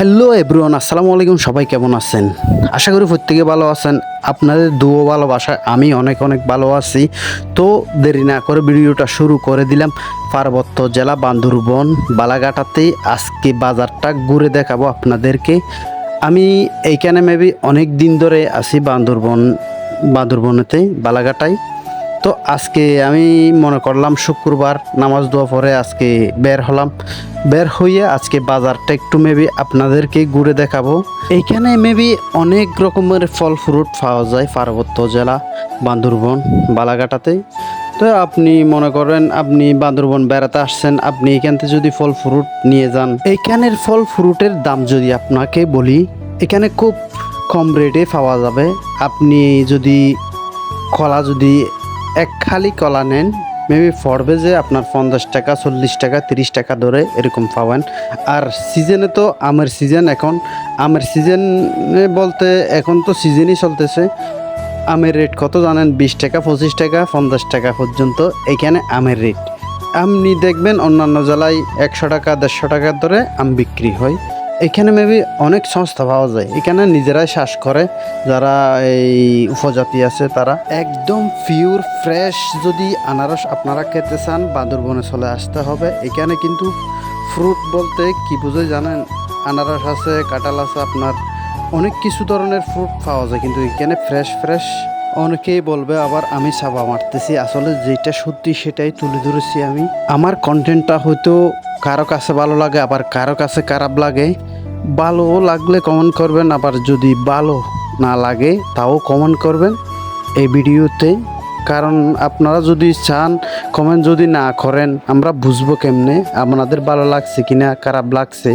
Hello everyone, আসসালামু আলাইকুম, সবাই কেমন আছেন? আশা করি প্রত্যেকে ভালো আছেন। আপনাদের দুও ভালোবাসায় আমি অনেক অনেক ভালো আছি। তো দেরি না করে ভিডিওটা শুরু করে দিলাম। পার্বত্য জেলা বান্দরবন বালাঘাটাতে আজকে বাজারটা ঘুরে দেখাবো আপনাদেরকে। আমি এইখানে মেবি অনেক দিন ধরে আছি বান্দরবন, বান্দরবনেতে, বালাঘাটায়। তো আজকে আমি মনে করলাম শুক্রবার নামাজ দোয়া পরে আজকে বের হলাম। বের হয়ে আজকে বাজারটা একটু মেবি আপনাদেরকে ঘুরে দেখাবো। এইখানে মেবি অনেক রকমের ফল ফ্রুট পাওয়া যায় পার্বত্য জেলা, বান্দরবন, বালাঘাটাতে। তো আপনি মনে করেন, আপনি বান্দরবন বেড়াতে আসছেন, আপনি এখান থেকে যদি ফল ফ্রুট নিয়ে যান, এইখানের ফল ফ্রুটের দাম যদি আপনাকে বলি, এখানে খুব কম রেটে পাওয়া যাবে। আপনি যদি কলা যদি এক খালি কলা নেন, মেবি পড়বে যে আপনার পঞ্চাশ টাকা, চল্লিশ টাকা, তিরিশ টাকা ধরে এরকম পাবেন। আর সিজনে তো আমের সিজন এখন। আমের সিজনে বলতে এখন তো সিজনই চলতেছে। আমের রেট কত জানেন? বিশ টাকা, পঁচিশ টাকা, পঞ্চাশ টাকা পর্যন্ত এখানে আমের রেট আপনি দেখবেন অন্যান্য জেলায় একশো টাকা, দেড়শো টাকার ধরে আম বিক্রি হয়। এখানে মেবি অনেক সংস্থা পাওয়া যায়। এখানে নিজেরাই শ্বাস করে, যারা এই উপজাতি আছে তারা। একদম পিওর ফ্রেশ যদি আনারস আপনারা খেতে চান বান্দরবনে চলে আসতে হবে। এখানে কিন্তু ফ্রুট বলতে কি বুঝে জানেন? আনারস আছে, কাঁঠাল আছে, আপনার অনেক কিছু ধরনের ফ্রুট পাওয়া যায়, কিন্তু এখানে ফ্রেশ ফ্রেশ অনেকেই বলবে, আবার আমি সাবা মারতেছি। আসলে যেটা সত্যি সেটাই তুলে ধরেছি আমি। আমার কন্টেন্টটা হয়তো কারও কাছে ভালো লাগে, আবার কারও কাছে খারাপ লাগে। ভালো লাগলে কমেন্ট করবেন, আবার যদি ভালো না লাগে, তাও কমেন্ট করবেন এই ভিডিওতে। কারণ আপনারা যদি চান কমেন্ট যদি না করেন, আমরা বুঝব কেমনে, আপনাদের ভালো লাগছে কিনা, খারাপ লাগছে।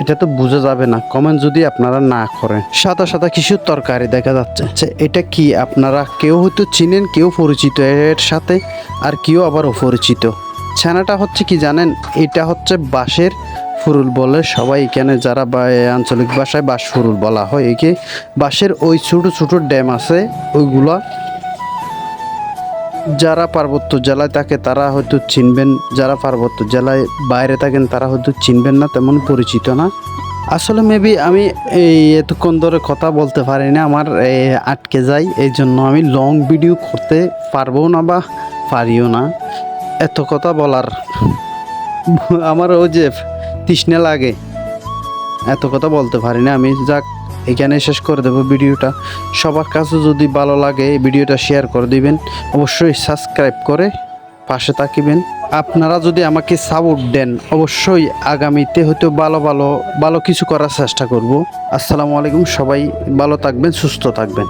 এটা তো বোঝা যাবে না। কমেন্ট যদি আপনারা না করেন। সাদা সাদা কিছু তরকারি দেখা যাচ্ছে। আচ্ছা, এটা কি আপনারা কেউ হয়তো চিনেন কেউ পরিচিত? এর সাথে আর কেউ আবার অপরিচিত। ছানাটা হচ্ছে কি জানেন? এটা হচ্ছে বাঁশের ফুরুল বলে সবাই এখানে যারা বা আঞ্চলিক ভাষায় বাঁশ ফুরুল বলা হয়। একে বাঁশের ওই ছোটো ছোটো ড্যাম আছে ওইগুলা যারা পার্বত্য জেলায় থাকে, তারা হয়তো চিনবেন, যারা পার্বত্য জেলায় বাইরে থাকেন, তারা হয়তো চিনবেন না, তেমন পরিচিত না। আসলে মেবি আমি এই এতক্ষণ ধরে কথা বলতে পারি না আমার আটকে যাই এই জন্য আমি লং ভিডিও করতে পারব না বা পারিও না। এত কথা বলার, আমার ওই যে তৃষ্ণা লাগে, এত কথা বলতে পারি না আমি। যাক এখানে শেষ করে দেবো ভিডিওটা। সবার কাছে যদি ভালো লাগে ভিডিওটা শেয়ার করে দিবেন, অবশ্যই সাবস্ক্রাইব করে পাশে থাকিবেন। আপনারা যদি আমাকে সাপোর্ট দেন, অবশ্যই আগামীতে হয়তো ভালো ভালো ভালো কিছু করার চেষ্টা করব। আসসালামু আলাইকুম, সবাই ভালো থাকবেন, সুস্থ থাকবেন।